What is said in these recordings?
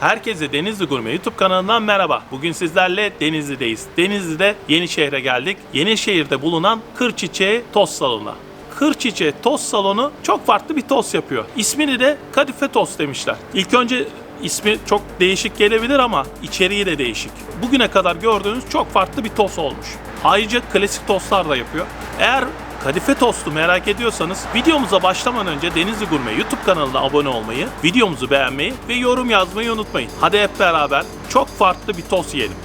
Herkese Denizli Gurme YouTube kanalından merhaba. Bugün sizlerle Denizli'deyiz. Denizli'de Yenişehir'e geldik. Yenişehir'de bulunan Kır Çiçeği Tost Salonu'na. Kır Çiçeği Tost Salonu çok farklı bir tost yapıyor. İsmini de Kadife Tost demişler. İlk önce ismi çok değişik gelebilir ama içeriği de değişik. Bugüne kadar gördüğünüz çok farklı bir tost olmuş. Ayrıca klasik tostlar da yapıyor. Eğer Kadife tostu merak ediyorsanız videomuza başlamadan önce Denizli Gurme YouTube kanalına abone olmayı, videomuzu beğenmeyi ve yorum yazmayı unutmayın. Hadi hep beraber çok farklı bir tost yiyelim.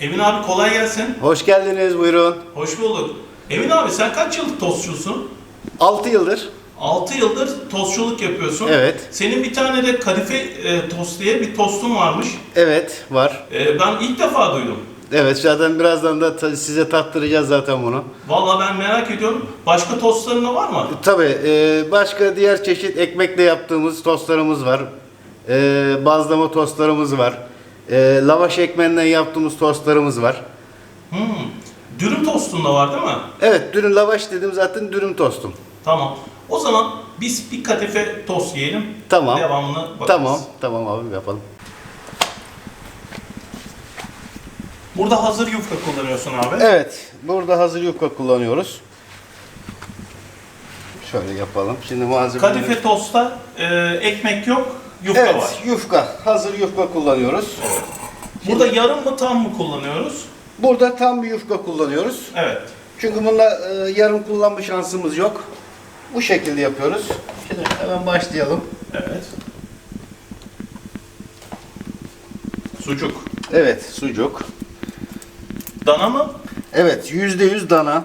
Emin abi kolay gelsin. Hoş geldiniz buyurun. Hoş bulduk. Emin abi sen kaç yıllık tostçusun? 6 yıldır. 6 yıldır tostçuluk yapıyorsun. Evet. Senin bir tane de kadife e, tost diye bir tostun varmış. Evet var. E, ben ilk defa duydum. Evet zaten birazdan da ta- size tattıracağız zaten bunu. Vallahi ben merak ediyorum. Başka tostların da var mı? Tabii e, başka diğer çeşit ekmekle yaptığımız tostlarımız var. E, bazlama tostlarımız var. E, lavaş ekmeğinden yaptığımız tostlarımız var. Hmm. Dürüm tostun da var değil mi? Evet dürüm lavaş dedim zaten dürüm tostum. Tamam. O zaman biz bir kadife tost yiyelim. Tamam. Devamını bakarız. Tamam. Tamam abi yapalım. Burada hazır yufka kullanıyorsun abi. Evet burada hazır yufka kullanıyoruz. Şöyle yapalım. Şimdi malzemeleri... Kadife tostta e, ekmek yok, yufka Evet var. yufka. Hazır yufka kullanıyoruz. Burada yarım mı tam mı kullanıyoruz? Burada tam bir yufka kullanıyoruz. Evet. Çünkü bunda e, yarım kullanma şansımız yok. Bu şekilde yapıyoruz. Şimdi hemen başlayalım. Evet. Sucuk. Evet, sucuk. Dana mı? Evet, yüzde yüz dana.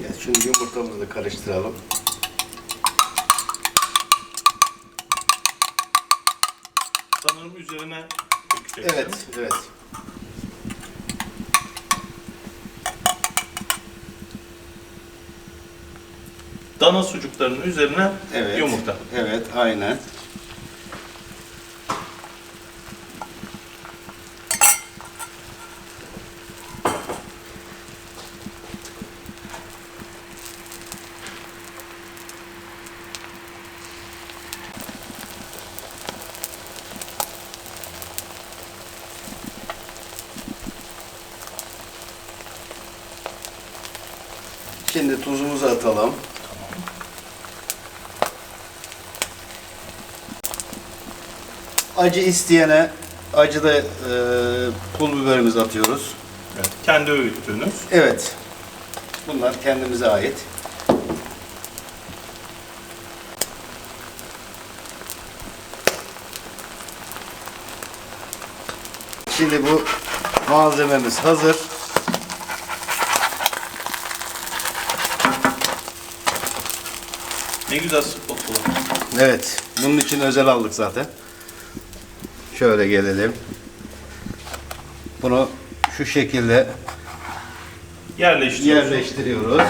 Evet, şimdi yumurtamızı da karıştıralım. Sanırım üzerine dökeceksin. Evet, evet. Dana sucuklarının üzerine Evet. yumurta. Evet, aynen. Şimdi tuzumuzu atalım. Acı isteyene acı da e, pul biberimizi atıyoruz. Evet. Kendi öğüttüğünüz. Evet. Bunlar kendimize ait. Şimdi bu malzememiz hazır. Ne güzel spotula. Evet. Bunun için özel aldık zaten. Şöyle gelelim. Bunu şu şekilde Yerleştiriyorsun. yerleştiriyoruz.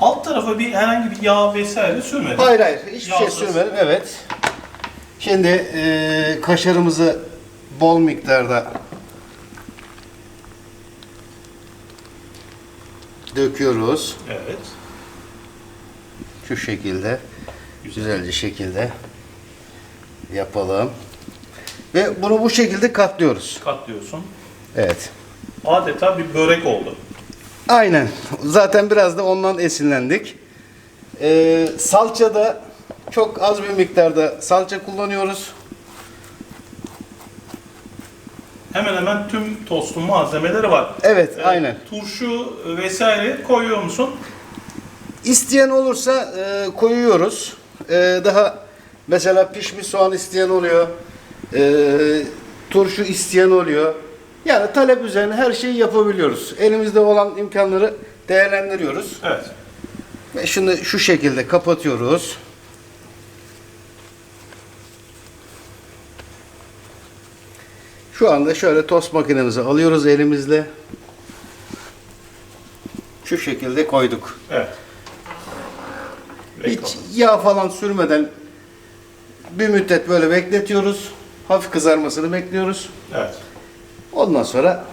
Alt tarafa bir herhangi bir yağ vesaire sürmedin. Hayır hayır hiçbir şey Yağsız. sürmedim evet. Şimdi eee, kaşarımızı bol miktarda döküyoruz. Evet. Şu şekilde güzelce şekilde yapalım. Ve bunu bu şekilde katlıyoruz. Katlıyorsun. Evet. Adeta bir börek oldu. Aynen. Zaten biraz da ondan esinlendik. Ee, salçada çok az bir miktarda salça kullanıyoruz. Hemen hemen tüm tostun malzemeleri var. Evet, Ee, aynen. Turşu vesaire koyuyor musun? İsteyen olursa e, koyuyoruz. E, daha mesela pişmiş soğan isteyen oluyor. E, turşu isteyen oluyor. Yani talep üzerine her şeyi yapabiliyoruz. Elimizde olan imkanları değerlendiriyoruz. Evet. Ve şunu şu şekilde kapatıyoruz. Şu anda şöyle tost makinemizi alıyoruz elimizle. Şu şekilde koyduk. Evet. Hiç yağ falan sürmeden bir müddet böyle bekletiyoruz. Hafif kızarmasını bekliyoruz. Evet. Ondan sonra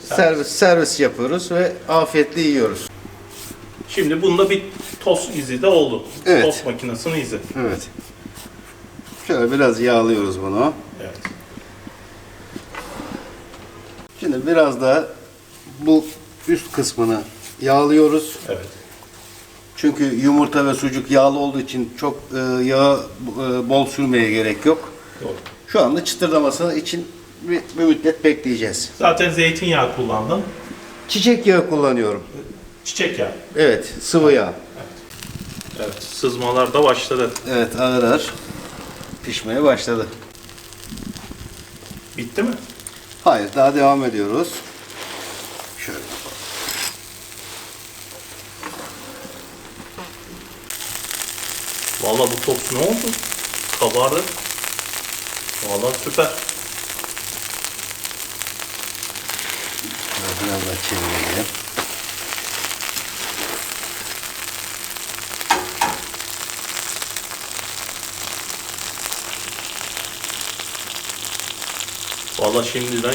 servis servis yapıyoruz ve afiyetle yiyoruz. Şimdi bunda bir tost izi de oldu. Evet. Tost makinesinin izi. Evet. Şöyle biraz yağlıyoruz bunu. Evet. Şimdi biraz daha bu üst kısmını yağlıyoruz. Evet. Çünkü yumurta ve sucuk yağlı olduğu için çok e, yağı e, bol sürmeye gerek yok. Doğru. Şu anda çıtırdaması için bir, bir müddet bekleyeceğiz. Zaten zeytinyağı kullandın. Çiçek yağı kullanıyorum. Çiçek yağı. Evet, sıvı yağ. Evet. Sızmalar da başladı. Evet, ağır ağır pişmeye başladı. Bitti mi? Hayır, daha devam ediyoruz. Vallahi bu tost ne oldu? Kabardı. Vallahi süper. Biraz daha çevirelim. Vallahi şimdiden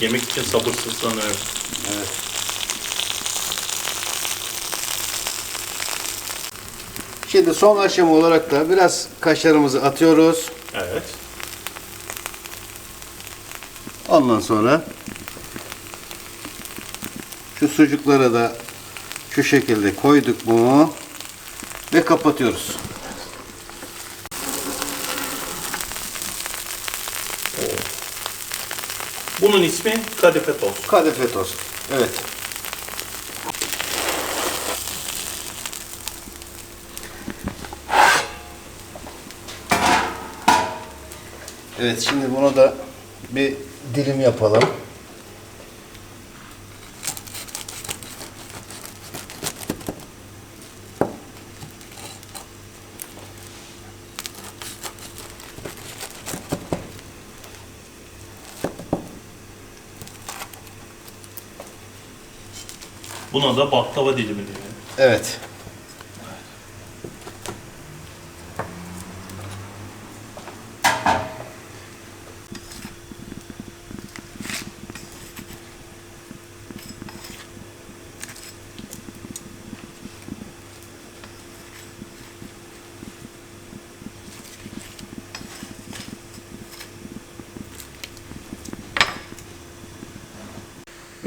yemek için sabırsızlanıyorum. Evet. Şimdi son aşama olarak da biraz kaşarımızı atıyoruz. Evet. Ondan sonra şu sucuklara da şu şekilde koyduk mu ve kapatıyoruz. Bunun ismi kadife tost. Kadife tost. Evet. Evet şimdi bunu da bir dilim yapalım. Buna da baklava dilimi diyor. Evet.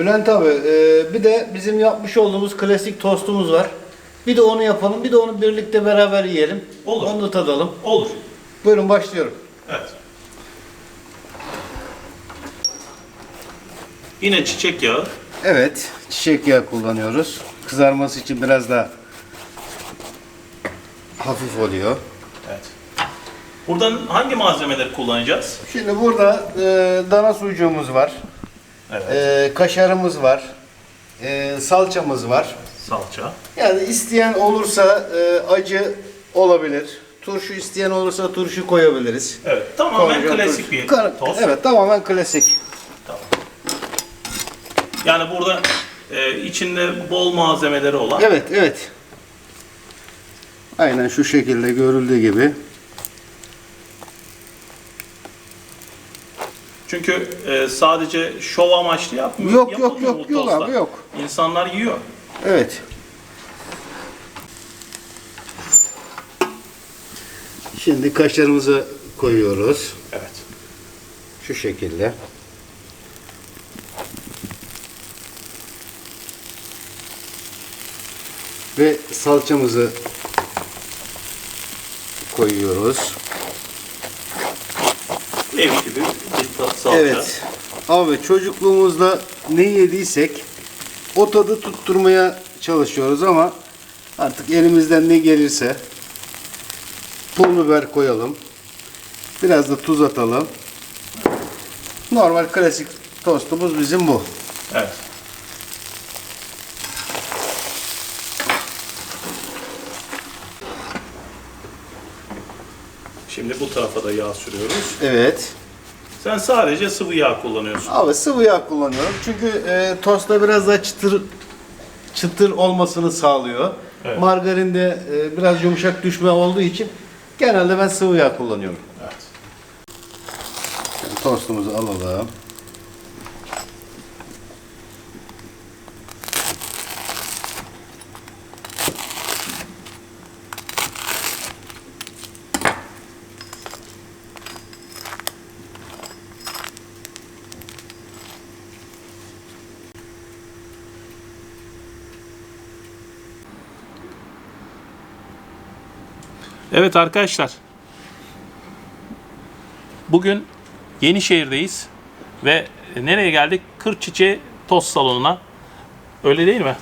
Bülent abi, e, bir de bizim yapmış olduğumuz klasik tostumuz var. Bir de onu yapalım, bir de onu birlikte beraber yiyelim. Olur. Onu da tadalım. Olur. Buyurun başlıyorum. Evet. Yine çiçek yağı. Evet, çiçek yağı kullanıyoruz. Kızarması için biraz da hafif oluyor. Evet. Buradan hangi malzemeleri kullanacağız? Şimdi burada e, dana sucuğumuz var. Evet. E, kaşarımız var. E, salçamız var. Salça. Yani isteyen olursa e, acı olabilir. Turşu isteyen olursa turşu koyabiliriz. Evet. Tamamen Konjon klasik turşu. bir Kar- tost. Evet, tamamen klasik. Tamam. Yani burada e, içinde bol malzemeleri olan. Evet, evet. Aynen şu şekilde görüldüğü gibi. Çünkü e, sadece şov amaçlı yapmıyor. Yok, yok, yok, yok abi, yok. İnsanlar yiyor. Evet. Şimdi kaşarımızı koyuyoruz. Evet. Şu şekilde. Ve salçamızı koyuyoruz. Ev gibi bir salça. Evet. Abi çocukluğumuzda ne yediysek o tadı tutturmaya çalışıyoruz ama artık elimizden ne gelirse pul biber koyalım. Biraz da tuz atalım. Normal klasik tostumuz bizim bu. Evet. Şimdi bu tarafa da yağ sürüyoruz. Evet. Sen sadece sıvı yağ kullanıyorsun. Abi sıvı yağ kullanıyorum. Çünkü e, tosta biraz daha çıtır çıtır olmasını sağlıyor. Evet. Margarinde e, biraz yumuşak düşme olduğu için genelde ben sıvı yağ kullanıyorum. Evet. tostumuzu alalım. Evet arkadaşlar. Bugün Yenişehir'deyiz ve nereye geldik? Kırçiçeği Tost Salonu'na. Öyle değil mi?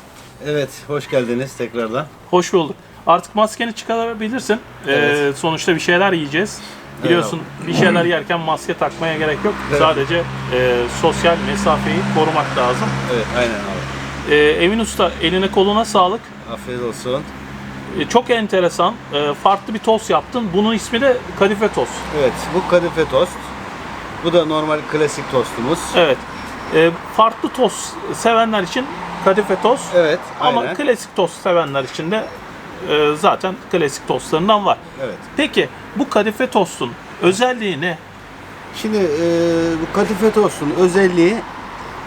Evet, hoş geldiniz tekrardan. Hoş bulduk. Artık maskeni çıkarabilirsin. Ee, Evet. sonuçta bir şeyler yiyeceğiz. Biliyorsun bir şeyler yerken maske takmaya gerek yok. Sadece e, sosyal mesafeyi korumak lazım. Evet, aynen abi. Ee, Emin Usta eline koluna sağlık. Afiyet olsun. Ee, çok enteresan. Ee, farklı bir tost yaptın. Bunun ismi de kadife tost. Evet, bu kadife tost. Bu da normal klasik tostumuz. Evet. Ee, farklı tost sevenler için kadife tost. Evet, Ama aynen. klasik tost sevenler için de e, zaten klasik tostlarından var. Evet. Peki bu kadife tostun özelliği ne? Şimdi e, bu kadife tostun özelliği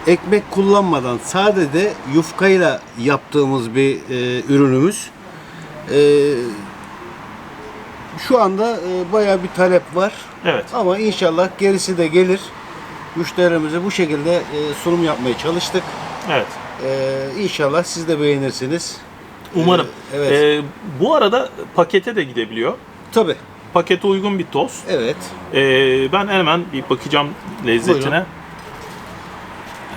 ekmek kullanmadan sadece yufkayla yaptığımız bir e, ürünümüz. E, şu anda e, bayağı bir talep var. Evet. Ama inşallah gerisi de gelir. Müşterimize bu şekilde e, sunum yapmaya çalıştık. Evet. E, inşallah siz de beğenirsiniz. Umarım. E, evet. Ee, bu arada pakete de gidebiliyor. Tabii. Pakete uygun bir tost. Evet. Ee, ben hemen bir bakacağım lezzetine. Buyurun.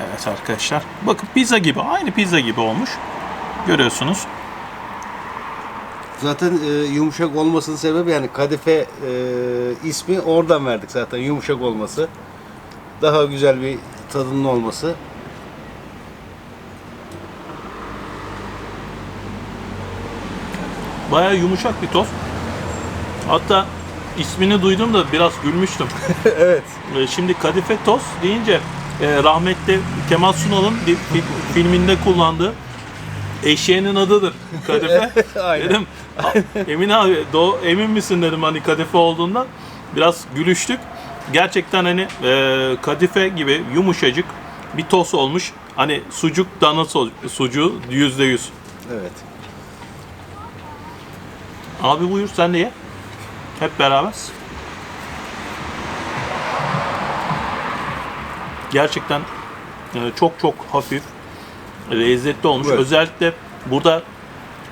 Evet arkadaşlar. Bakın pizza gibi. Aynı pizza gibi olmuş. Görüyorsunuz. Zaten e, yumuşak olmasının sebebi yani kadife e, ismi oradan verdik zaten yumuşak olması. Daha güzel bir tadının olması. Bayağı yumuşak bir tost. Hatta ismini duydum da biraz gülmüştüm. evet. Ee, Şimdi kadife tost deyince e, rahmetli Kemal Sunal'ın bir fi- filminde kullandığı eşeğinin adıdır kadife. Aynen. dedim Emin abi do, emin misin dedim hani kadife olduğundan. Biraz gülüştük. Gerçekten hani e, kadife gibi yumuşacık bir tost olmuş. Hani sucuk dana so- sucuğu yüzde yüz. Evet. Abi buyur sen de ye. Hep beraber. Gerçekten e, çok çok hafif, lezzetli olmuş. Evet. Özellikle burada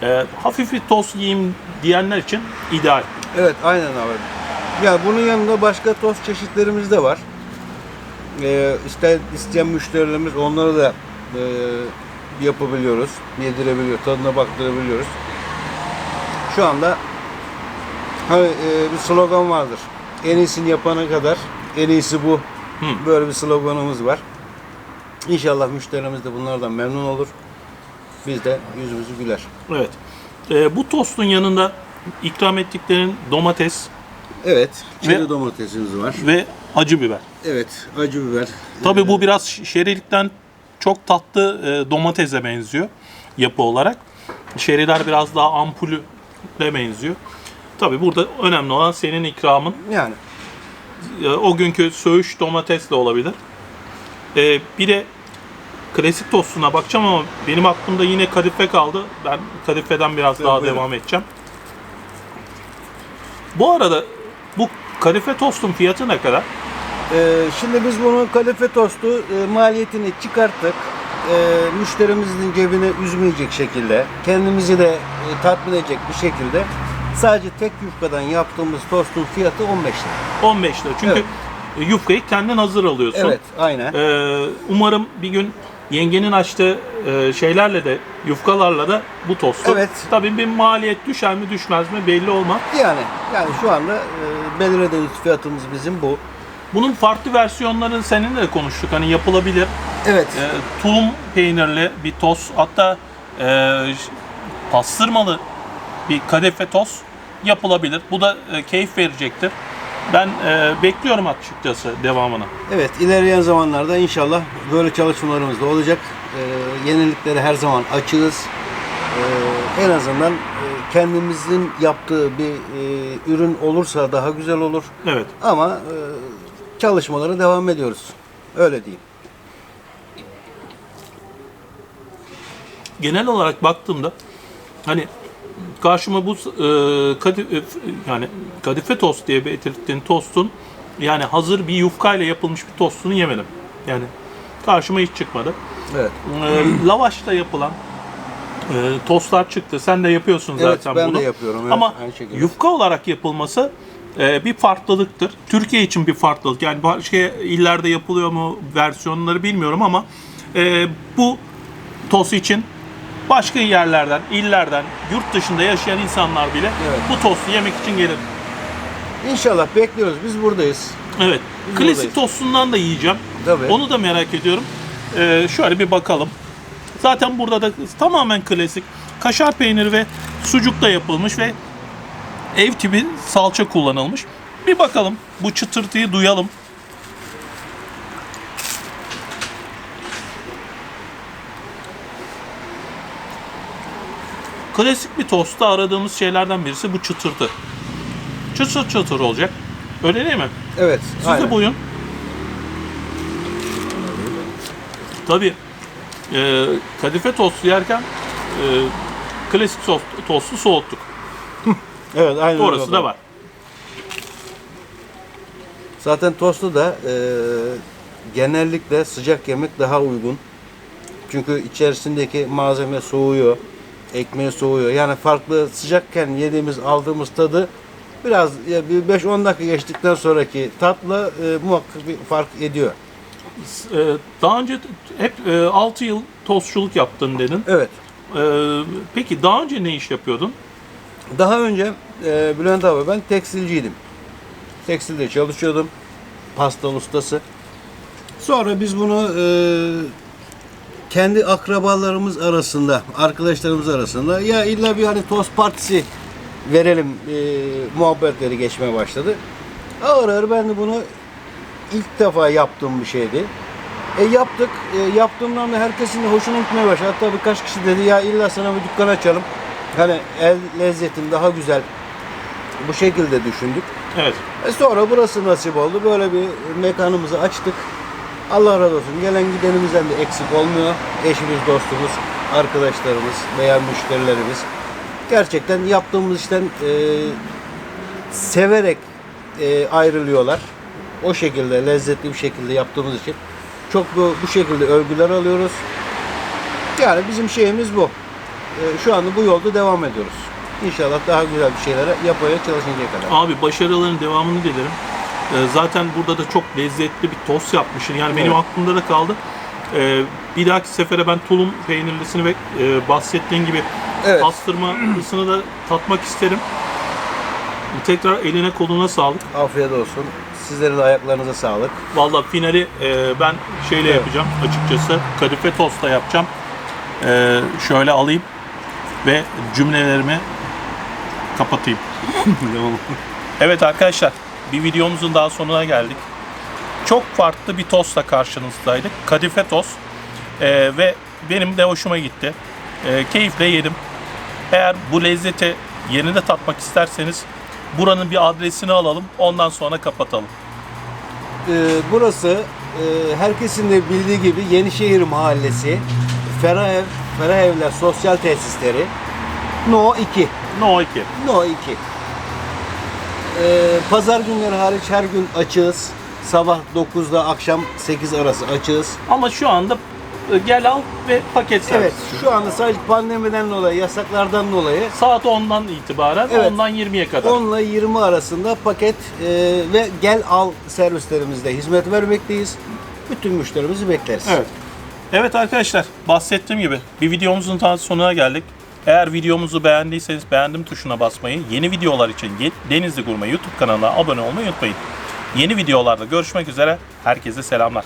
e, hafif bir tost yiyeyim diyenler için ideal. Evet aynen abi. Ya bunun yanında başka tost çeşitlerimiz de var. Ee, işte isteyen müşterilerimiz onları da e, yapabiliyoruz. Yedirebiliyor, tadına baktırabiliyoruz. Şu anda hani e, bir slogan vardır. En iyisini yapana kadar en iyisi bu. Hı. Böyle bir sloganımız var. İnşallah müşterimiz de bunlardan memnun olur. Biz de yüzümüzü güler. Evet. E, bu tostun yanında ikram ettiklerin domates Evet, çeri domatesimiz var. ve acı biber. Evet, acı biber. Tabii bu biraz şerilikten çok tatlı e, domatese benziyor yapı olarak. Şeriler biraz daha ampulü de benziyor. Tabii burada önemli olan senin ikramın. Yani E, o günkü söğüş domates de olabilir. E, bir de klasik tostuna bakacağım ama benim aklımda yine kadife kaldı. Ben kadifeden biraz daha buyurun. devam edeceğim. Bu arada bu kadife tostun fiyatı ne kadar? Ee, şimdi biz bunu kalife tostu e, maliyetini çıkarttık. E, müşterimizin cebine üzmeyecek şekilde, kendimizi de e, tatmin edecek bir şekilde sadece tek yufkadan yaptığımız tostun fiyatı 15 lira. 15 lira. Çünkü Evet. yufkayı kendin hazır alıyorsun. Evet, aynen. Ee, umarım bir gün yengenin açtığı e, şeylerle de yufkalarla da bu tostu. Evet. Tabii bir maliyet düşer mi düşmez mi belli olmaz. Yani yani şu anda e, belirlediğimiz fiyatımız bizim bu. Bunun farklı versiyonlarını seninle de konuştuk. Hani yapılabilir. Evet. E, tulum peynirli bir tost. Hatta e, pastırmalı bir kadefe tost yapılabilir. Bu da e, keyif verecektir. Ben e, bekliyorum açıkçası devamını. Evet, ilerleyen zamanlarda inşallah böyle çalışmalarımız da olacak. Ee, yeniliklere her zaman açığız. Ee, en azından e, kendimizin yaptığı bir e, ürün olursa daha güzel olur. Evet. Ama e, çalışmalara devam ediyoruz. Öyle diyeyim. genel olarak baktığımda hani karşıma bu e, kadi- e, yani kadife tost diye belirttiğin tostun yani hazır bir yufkayla yapılmış bir tostunu yemedim. Yani karşıma hiç çıkmadı. Evet. E, lavaşla yapılan e, tostlar çıktı. Sen de yapıyorsun Evet, zaten ben bunu. de yapıyorum, evet, Ama yufka olarak yapılması e, bir farklılıktır. Türkiye için bir farklılık. Yani başka illerde yapılıyor mu versiyonları bilmiyorum ama e, bu tost için başka yerlerden, illerden, yurt dışında yaşayan insanlar bile Evet. bu tostu yemek için gelir. İnşallah bekliyoruz. Biz buradayız. Evet. Biz Klasik buradayız. tostundan da yiyeceğim. Tabii. Onu da merak ediyorum. Ee, şöyle bir bakalım. Zaten burada da tamamen klasik. Kaşar peyniri ve sucukla yapılmış ve ev tipi salça kullanılmış. Bir bakalım. Bu çıtırtıyı duyalım. Klasik bir tostta aradığımız şeylerden birisi bu çıtırtı. Çıtır çıtır olacak. Öyle değil mi? Evet. Siz aynen. de buyurun. Tabii e, kadife tostu yerken e, klasik tost, tostu soğuttuk. Evet, aynen Orası öyle. da var. Zaten tostu da e, genellikle sıcak yemek daha uygun. Çünkü içerisindeki malzeme soğuyor, ekmeği soğuyor. Yani farklı sıcakken yediğimiz, aldığımız tadı biraz ya bir 5-10 dakika geçtikten sonraki tatla e, muhakkak bir fark ediyor. E, daha önce hep e, 6 yıl tostçuluk yaptın dedin. Evet. E, peki daha önce ne iş yapıyordun? Daha önce e, Bülent abi ben tekstilciydim. Tekstilde çalışıyordum. Pasta ustası. Sonra biz bunu e, kendi akrabalarımız arasında, arkadaşlarımız arasında ya illa bir hani tost partisi verelim e, muhabbetleri geçmeye başladı. Ağır ağır ben de bunu ilk defa yaptığım bir şeydi. E yaptık. E, yaptığımdan da herkesin hoşuna gitmeye başladı. Hatta birkaç kişi dedi ya illa sana bir dükkan açalım. Hani el lezzetin daha güzel bu şekilde düşündük. Evet. E sonra burası nasip oldu. Böyle bir mekanımızı açtık. Allah razı olsun. Gelen gidenimizden de eksik olmuyor. Eşimiz, dostumuz, arkadaşlarımız veya müşterilerimiz. Gerçekten yaptığımız işten e, severek e, ayrılıyorlar. O şekilde lezzetli bir şekilde yaptığımız için çok bu, bu şekilde övgüler alıyoruz. Yani bizim şeyimiz bu. E, şu anda bu yolda devam ediyoruz. İnşallah daha güzel bir şeylere yapmaya çalışıncaya kadar. Abi başarıların devamını dilerim. Ee, zaten burada da çok lezzetli bir tost yapmışsın. Yani benim Evet. aklımda da kaldı. Ee, bir dahaki sefere ben tulum peynirlisini ve e, bahsettiğin gibi Evet. pastırmalısını da tatmak isterim. Tekrar eline koluna sağlık. Afiyet olsun. Sizlerin de ayaklarınıza sağlık. Vallahi finali e, ben şeyle Evet. yapacağım açıkçası. Kadife tosta yapacağım. Ee, şöyle alayım ve cümlelerimi kapatayım. Evet arkadaşlar bir videomuzun daha sonuna geldik. Çok farklı bir tostla karşınızdaydık. Kadife tost. Ee, ve benim de hoşuma gitti. Ee, keyifle yedim. Eğer bu lezzeti yerinde tatmak isterseniz buranın bir adresini alalım. Ondan sonra kapatalım. Ee, burası e, herkesin de bildiği gibi Yenişehir Mahallesi. Feraev, Feraevler Sosyal Tesisleri. No 2. No 2. No 2. Ee, pazar günleri hariç her gün açığız. Sabah 9'da akşam 8 arası açığız. Ama şu anda e, gel al ve paket servis. Evet, şu anda sadece pandemiden dolayı, yasaklardan dolayı Saat 10'dan itibaren Evet. 10'dan 20'ye kadar. 10 ile 20 arasında paket e, ve gel al servislerimizde hizmet vermekteyiz. Bütün müşterimizi bekleriz. Evet. Evet arkadaşlar bahsettiğim gibi bir videomuzun daha sonuna geldik. Eğer videomuzu beğendiyseniz beğendim tuşuna basmayı, yeni videolar için Denizli Gurme YouTube kanalına abone olmayı unutmayın. Yeni videolarda görüşmek üzere. Herkese selamlar.